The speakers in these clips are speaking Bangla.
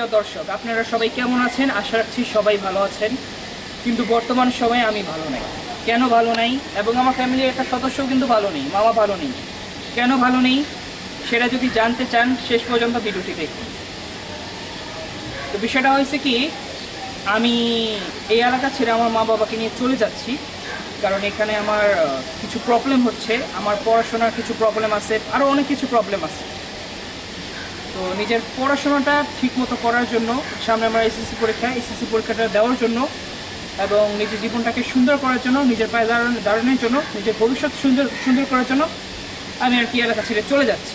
প্রিয় দর্শক, আপনারা সবাই কেমন আছেন? আশা রাখছি সবাই ভালো আছেন। কিন্তু বর্তমান সময়ে আমি ভালো নাই। কেন ভালো নাই? এবং আমার ফ্যামিলির একটা সদস্যও কিন্তু ভালো নেই, মামা ভালো নেই। কেন ভালো নেই? সেটা যদি জানতে চান, শেষ পর্যন্ত ভিডিওটি দেখুন। তো বিষয়টা হয়েছে কি, আমি এই এলাকা ছেড়ে আমার মা বাবাকে নিয়ে চলে যাচ্ছি। কারণ এখানে আমার কিছু প্রবলেম হচ্ছে। আমার পড়াশোনার কিছু প্রবলেম আছে আরও অনেক কিছু প্রবলেম আছে। তো নিজের পড়াশোনাটা ঠিকমতো করার জন্য, সামনে আমার এসএসসি পরীক্ষা, এসএসসি পরীক্ষাটা দেওয়ার জন্য এবং নিজের জীবনটাকে সুন্দর করার জন্য, নিজের পায়ে দাঁড়ানো, দাঁড়ানোর জন্য, নিজের ভবিষ্যৎ সুন্দর সুন্দর করার জন্য আমি আর কি এলাকা ছেড়ে চলে যাচ্ছি।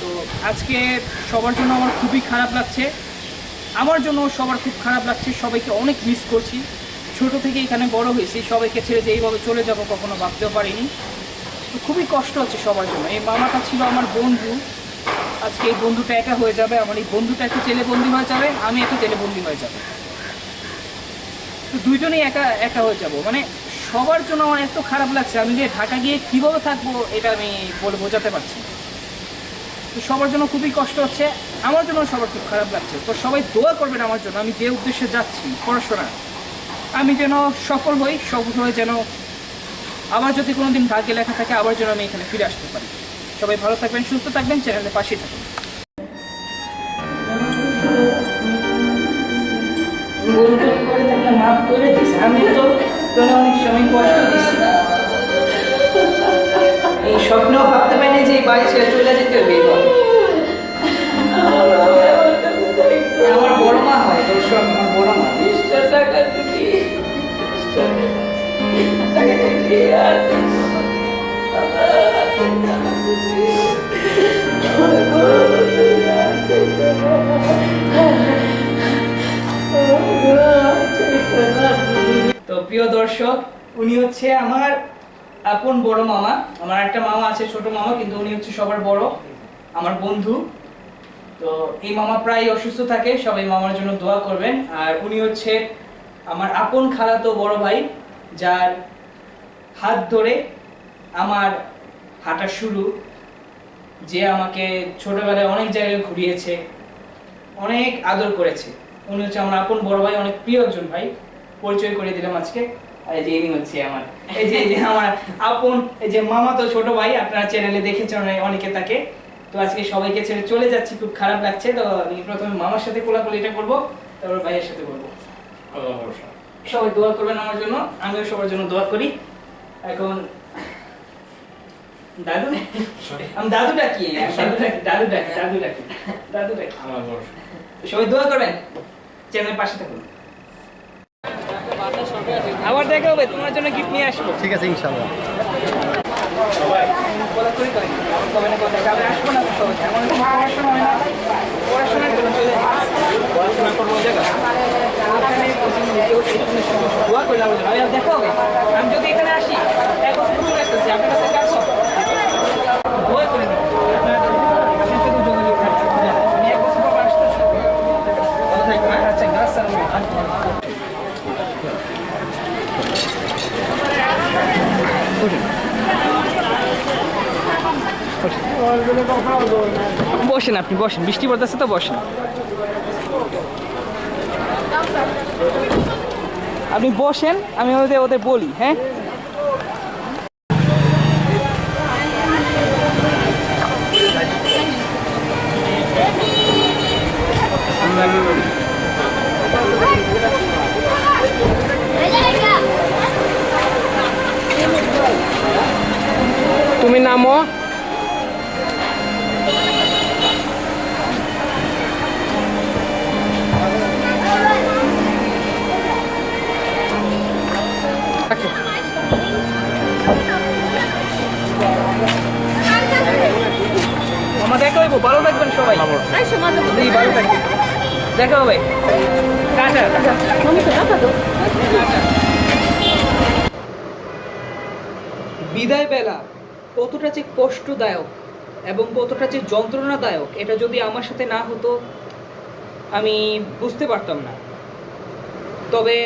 তো আজকে সবার জন্য আমার খুবই খারাপ লাগছে। আমার জন্য সবার খুব খারাপ লাগছে, সবাইকে অনেক মিস করছি। ছোট থেকে এখানে বড় হয়েছি, সবাইকে ছেড়ে যে এইভাবে চলে যাব কখনো ভাবতেও পারিনি। খুবই কষ্ট হচ্ছে সবার জন্য। এই মামাটা ছিল আমার বন্ধু। আজকে এই বন্ধুটা একা হয়ে যাবে, আমার এই বন্ধুটা একটা ছেলে বন্দি হয়ে যাবে, আমি একটা ছেলে বন্দি হয়ে যাবে। তো দুইজনেই একা একা হয়ে যাব। মানে সবার জন্য আমার এত খারাপ লাগছে, আমি যে ঢাকা গিয়ে কীভাবে থাকব এটা আমি বলে বোঝাতে পারছি তো সবার জন্য খুবই কষ্ট হচ্ছে, আমার জন্য সবার খুব খারাপ লাগছে। তো সবাই দোয়া করবেন আমার জন্য, আমি যে উদ্দেশ্যে যাচ্ছি পড়াশোনা আমি যেন সফল হই, সফল হয়ে যেন আবার যদি কোনো দিন ভাগ্যে লেখা থাকে, আবার যেন আমি এখানে ফিরে আসতে পারি। সবাই ভালো থাকবেন, সুস্থ থাকবেন, চ্যানেলের পাশে থাকবেন দিছি এই স্বপ্ন ভাবতে পারি যে এই বাড়ি ছেড়ে চলে যেতে হবে। দর্শক, উনি হচ্ছে আমার আপন বড় মামা। আমার একটা মামা আছে, ছোট মামা, কিন্তু উনি হচ্ছে সবার বড়, আমার বন্ধু। তো এই মামা প্রায় অসুস্থ থাকে, সবাই মামার জন্য দোয়া করবেন। আর উনি হচ্ছে আমার আপন খালাতো বড় ভাই, যার হাত ধরে আমার হাঁটা শুরু, যে আমাকে ছোটবেলায় অনেক জায়গায় ঘুরিয়েছে, অনেক আদর করেছে। উনি হচ্ছে আমার আপন বড় ভাই, অনেক প্রিয় একজন ভাই। পরিচয় করে দিলাম আজকে। এই যে ইনি হচ্ছে আমার। এই যে এই যে আমার আপন এই যে মামা তো ছোট ভাই আপনারা চ্যানেলে দেখেছেন অনেকে তাকে। তো আজকে সবাইকে ছেড়ে চলে যাচ্ছি খুব খারাপ লাগছে। তো আমি প্রথমে মামার সাথে কোলাকুলিটা করব তারপর ভাইয়ের সাথে করব। সবাই দোয়া করবেন আমার জন্য আমিও সবার জন্য দোয়া করি। এখন দাদু? আমি দাদু ডাকি দাদু ডাকি দাদু ডাকি দাদু ডাকি দাদু ডাকি। সবাই দোয়া করবেন? চ্যানেলের পাশে থাকুন। আবার দেখা হবে তোমার জন্য গিফট নিয়ে আসব। ঠিক আছে ইনশাল্লাহ আসব না তো এমন কোনো পড়াশোনা হয় না পড়াশোনার জন্য চলে যাই। পড়াশোনা করব জায়গা ওখানে coaching নিতে হচ্ছে, এখানে শুধু দোয়া করলে আমার জন্য। আমি আর দেখা হবে আমি যদি এখানে আসি এক বছর পুরো রাখতেছি আপনার কাছে কাজ দোয়া করে নেব আপনার আপনার সাথে যোগাযোগ থাকবে আমি এক বছর পর আসতেছি ভালো থাকবেন হ্যাঁ? আচ্ছা আসসালামু আলাইকুম বসেন আপনি, বসেন। বৃষ্টি পড়তেছে তো, বসেন। আপনি বসেন, আমি ওদের ওদের বলি হ্যাঁ? তুমি নামো। জি ভালো থাকবেন দেখা হবে টাটা বিদায় বেলা কতটা যে কষ্টদায়ক এবং কতটা যে যন্ত্রণাদায়ক এটা যদি আমার সাথে না হতো আমি বুঝতে পারতাম না। তবে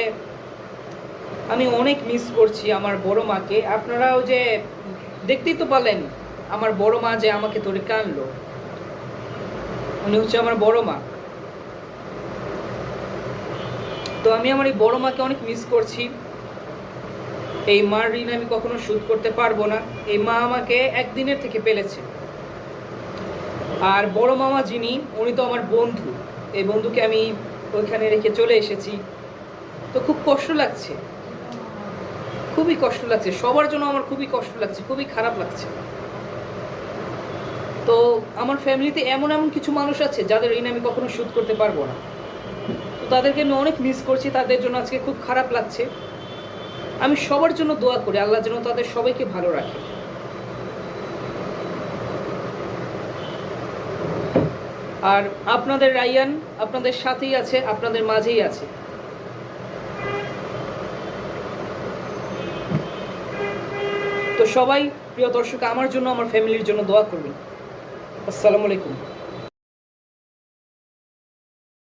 আমি অনেক মিস করছি আমার বড় মাকে। আপনারাও যে দেখতেই তো পারলেন আমার বড় মা যে আমাকে ধরে কানলো উনি হচ্ছে আমার বড় মা। তো আমি আমার এই বড় মাকে অনেক মিস করছি। এই মার ঋণ আমি কখনো শোধ করতে পারব না। এই মা আমাকে একদিনের থেকে পেলেছে আর বড় মামা যিনি, উনি তো আমার বন্ধু। এই বন্ধুকে আমি ওইখানে রেখে চলে এসেছি। তো খুব কষ্ট লাগছে। খুবই কষ্ট লাগছে। সবার জন্য আমার খুবই কষ্ট লাগছে। খুবই খারাপ লাগছে। তো আমার ফ্যামিলিতে এমন এমন কিছু মানুষ আছে যাদের ঋণ আমি কখনো শোধ করতে পারব না। তো তাদেরকে আমি অনেক মিস করছি, তাদের জন্য আজকে খুব খারাপ লাগছে। আমি সবার জন্য দোয়া করি, আল্লাহ যেন তাদের সবাইকে ভালো রাখে। আর আপনাদের রায়ান আপনাদের সাথেই আছে, আপনাদের মাঝেই আছে। তো সবাই, প্রিয় দর্শক, আমার জন্য, আমার ফ্যামিলির জন্য দোয়া করবেন। আসসালামু আলাইকুম।